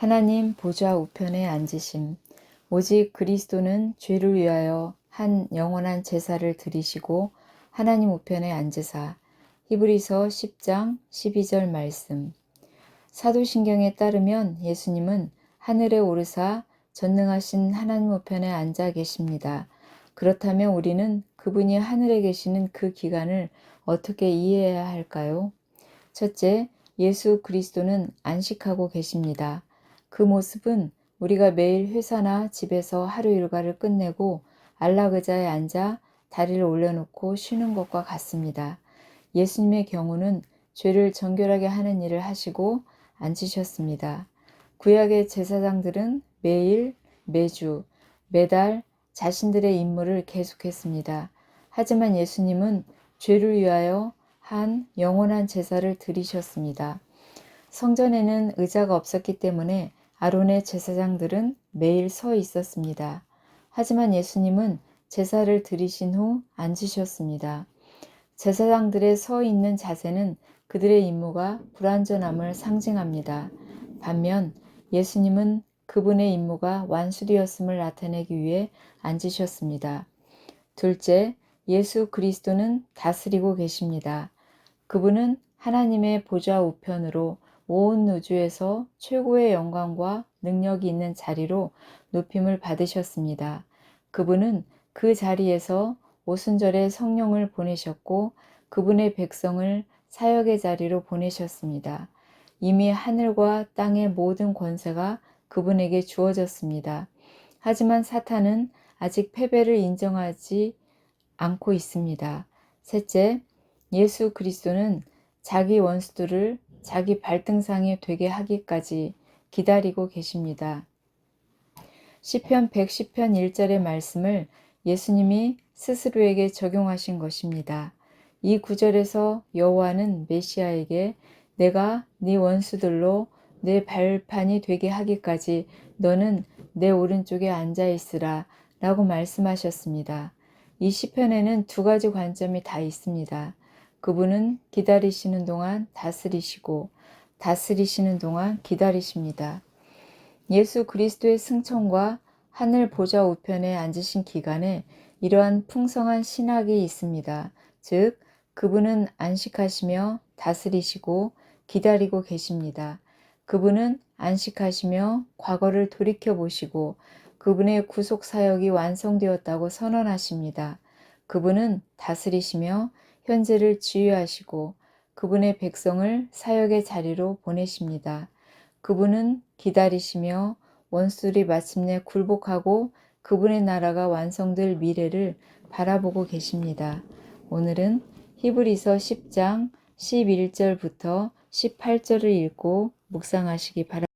하나님 보좌 우편에 앉으심. 오직 그리스도는 죄를 위하여 한 영원한 제사를 드리시고 하나님 우편에 앉으사. 히브리서 10장 12절 말씀. 사도신경에 따르면 예수님은 하늘에 오르사 전능하신 하나님 우편에 앉아 계십니다. 그렇다면 우리는 그분이 하늘에 계시는 그 기간을 어떻게 이해해야 할까요? 첫째, 예수 그리스도는 안식하고 계십니다. 그 모습은 우리가 매일 회사나 집에서 하루 일과를 끝내고 안락 의자에 앉아 다리를 올려놓고 쉬는 것과 같습니다. 예수님의 경우는 죄를 정결하게 하는 일을 하시고 앉으셨습니다. 구약의 제사장들은 매일, 매주, 매달 자신들의 임무를 계속했습니다. 하지만 예수님은 죄를 위하여 한 영원한 제사를 드리셨습니다. 성전에는 의자가 없었기 때문에 아론의 제사장들은 매일 서 있었습니다. 하지만 예수님은 제사를 드리신 후 앉으셨습니다. 제사장들의 서 있는 자세는 그들의 임무가 불완전함을 상징합니다. 반면 예수님은 그분의 임무가 완수되었음을 나타내기 위해 앉으셨습니다. 둘째, 예수 그리스도는 다스리고 계십니다. 그분은 하나님의 보좌 우편으로 온 우주에서 최고의 영광과 능력이 있는 자리로 높임을 받으셨습니다. 그분은 그 자리에서 오순절에 성령을 보내셨고 그분의 백성을 사역의 자리로 보내셨습니다. 이미 하늘과 땅의 모든 권세가 그분에게 주어졌습니다. 하지만 사탄은 아직 패배를 인정하지 않고 있습니다. 셋째, 예수 그리스도는 자기 원수들을 자기 발등상에 되게 하기까지 기다리고 계십니다. 시편 110편 1절의 말씀을 예수님이 스스로에게 적용하신 것입니다. 이 구절에서 여호와는 메시아에게 내가 네 원수들로 내 발판이 되게 하기까지 너는 내 오른쪽에 앉아 있으라 라고 말씀하셨습니다. 이 시편에는 두 가지 관점이 다 있습니다. 그분은 기다리시는 동안 다스리시고 다스리시는 동안 기다리십니다. 예수 그리스도의 승천과 하늘 보좌 우편에 앉으신 기간에 이러한 풍성한 신학이 있습니다. 즉, 그분은 안식하시며 다스리시고 기다리고 계십니다. 그분은 안식하시며 과거를 돌이켜 보시고 그분의 구속 사역이 완성되었다고 선언하십니다. 그분은 다스리시며 현재를 지휘하시고 그분의 백성을 사역의 자리로 보내십니다. 그분은 기다리시며 원수들이 마침내 굴복하고 그분의 나라가 완성될 미래를 바라보고 계십니다. 오늘은 히브리서 10장 11절부터 18절을 읽고 묵상하시기 바랍니다.